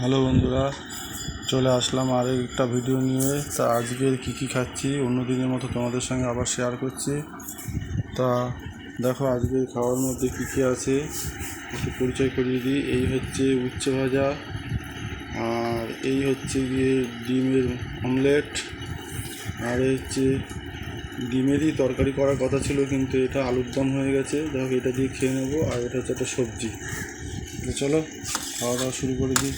Hello বন্ধুরা, চলে আসলাম আর একটা ভিডিও নিয়ে। তা আজকের কী কী খাচ্ছি, অন্য দিনের মতো তোমাদের সঙ্গে আবার শেয়ার করছি। তা দেখো আজকে খাওয়ার মধ্যে কী কী আছে, একটু পরিচয় করিয়ে দিই। এই হচ্ছে উচ্ছে ভাজা, আর এই হচ্ছে গিয়ে ডিমের অমলেট আর এই হচ্ছে ডিমেরই তরকারি করার কথা ছিল, কিন্তু এটা আলুর দম হয়ে গেছে। দেখো, এটা দিয়ে খেয়ে নেব, আর এটা হচ্ছে একটা সবজি। চলো, খাওয়া দাওয়া শুরু করে দিই।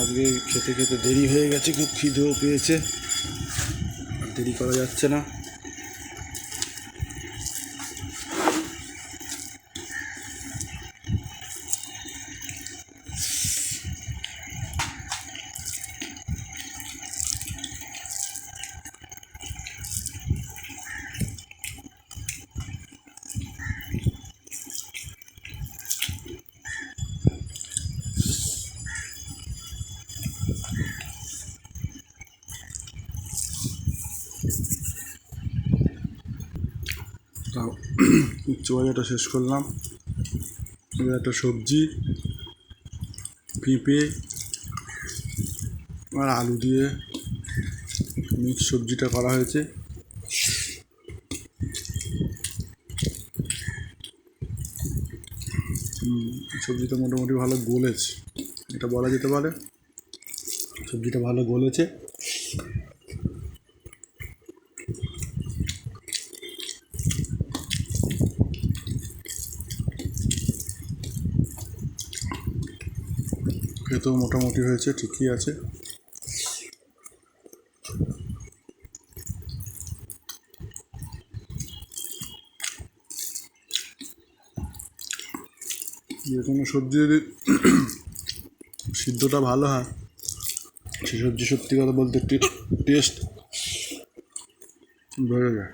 আজকে খেতে খেতে দেরি হয়ে গেছে খুব খিদেও পেয়েছে। দেরি করা যাচ্ছে না। উচ্চ ভাজাটা শেষ করলাম। এবার একটা সবজি, পেঁপে, আর আলু দিয়ে মিক্স সবজিটা করা হয়েছে। সবজিটা মোটামুটি ভালো গলেছে। এটা বলা যেতে পারে। সবজিটা ভালো গলেছে। খেতেও মোটামুটি হয়েছে, ঠিকই আছে। যে কোনো সবজি যদি সিদ্ধটা ভালো হয়, সে সবজি সত্যি কথা বলতে টেস্ট বেড়ে যায়।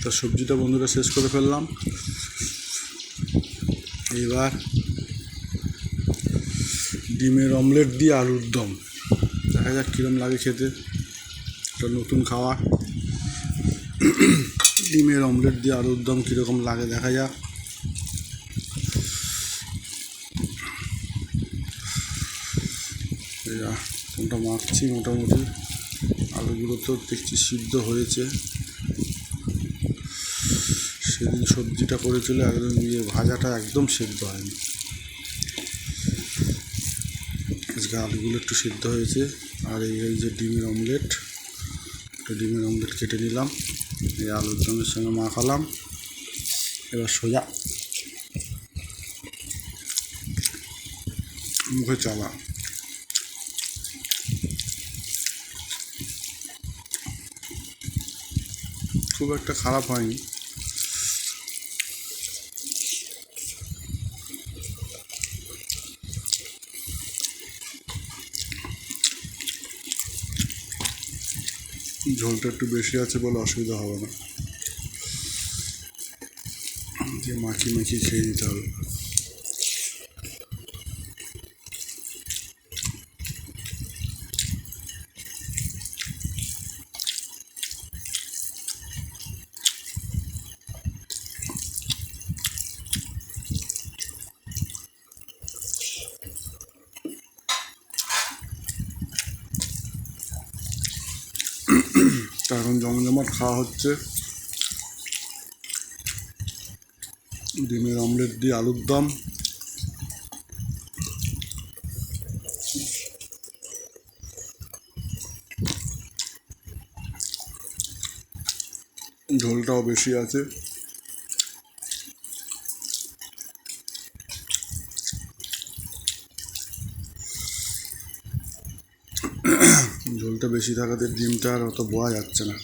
তা সবজিটা বন্ধুরা শেষ করে ফেললাম। এবার ডিমের অমলেট দিয়ে আলুর দম। দেখা যাক কীরম লাগে খেতে। একটা নতুন খাওয়া। ডিমের অমলেট দিয়ে আলুর দম কীরকম লাগে দেখা যাক। কোনটা মাখছি মোটামুটি। আলুগুলো তো দেখছি সিদ্ধ হয়েছে। সেদিন সবজিটা করেছিল একদম ইয়ে ভাজাটা একদম সিদ্ধ হয়নি। আজকে আলুগুলো একটু সিদ্ধ হয়েছে। আর এই এই যে ডিমের অমলেট, একটু ডিমের অমলেট কেটে নিলাম। এই আলুর দমের সঙ্গে মাখালাম। এবার সোজা। মুখে চালা। খুব একটা খারাপ হয়নি। ঝোলটা একটু বেশি আছে বলে অসুবিধা হবে না। দিয়ে মাখিয়ে মাখিয়ে খেয়ে নিতে হবে তা এখন জমজমাট খাওয়া হচ্ছে। ডিমের অমলেট দিয়ে আলুর দম। ঝোলটাও বেশি আছে। ঝোলটা বেশি থাকাতে ডিমটা আর অত বোয়া যাচ্ছে না।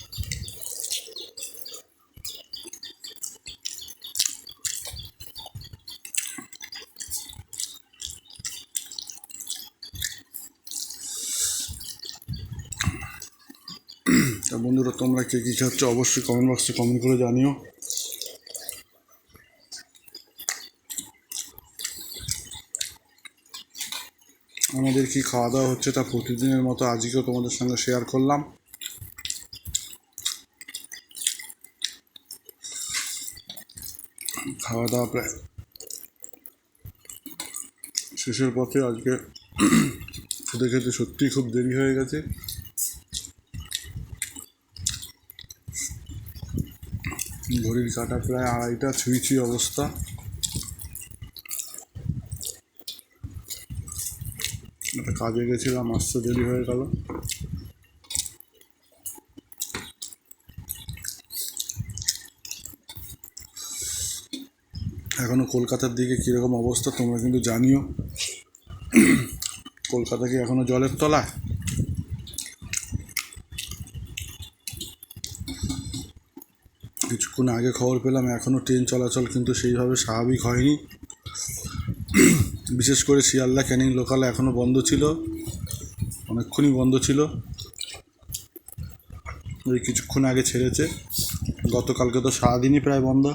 তা বন্ধুরা, তোমরা কে কী খাচ্ছ অবশ্যই কমেন্ট বক্সে কমেন্ট করে জানিও। আমাদের কি খাওয়া দাওয়া হচ্ছে তা প্রতিদিনের মতো আজকেও তোমাদের সঙ্গে শেয়ার করলাম। খাওয়া দাওয়া প্রায় শেষের পথে আজকে খেতে খেতে সত্যিই খুব দেরি হয়ে গেছে। ঘড়ির কাটা প্রায় আড়াইটা, ছুঁই ছুঁই অবস্থা একটা কাজে গেছিলাম আসতে দেরি হয়ে গেল। এখনও কলকাতার দিকে কীরকম অবস্থা তোমরা কিন্তু জানিও। কলকাতা কি এখনও জলের তলায় কিছুক্ষণ আগে খবর পেলাম এখনও ট্রেন চলাচল কিন্তু সেইভাবে স্বাভাবিক হয়নি। বিশেষ করে শিয়ালদা ক্যানিং লোকাল এখনও বন্ধ ছিল, অনেকক্ষণই বন্ধ ছিল। ওই কিছুক্ষণ আগে ছেড়েছে, গতকালকে তো সারাদিনই প্রায় বন্ধ।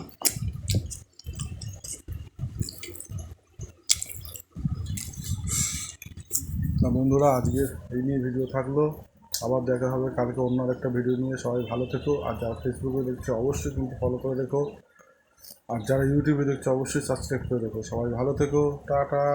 বন্ধুরা, আজকে এই নিয়ে ভিডিও থাকল। আবার দেখা হবে, কালকে অন্য একটা ভিডিও নিয়ে। সবাই ভালো থেকো, আর যারা ফেসবুকে দেখছে, অবশ্যই কিন্তু ফলো করে রেখো। আর যারা ইউটিউবে দেখছ অবশ্যই সাবস্ক্রাইব করে দেখো সবাই ভালো থেকো টাটা।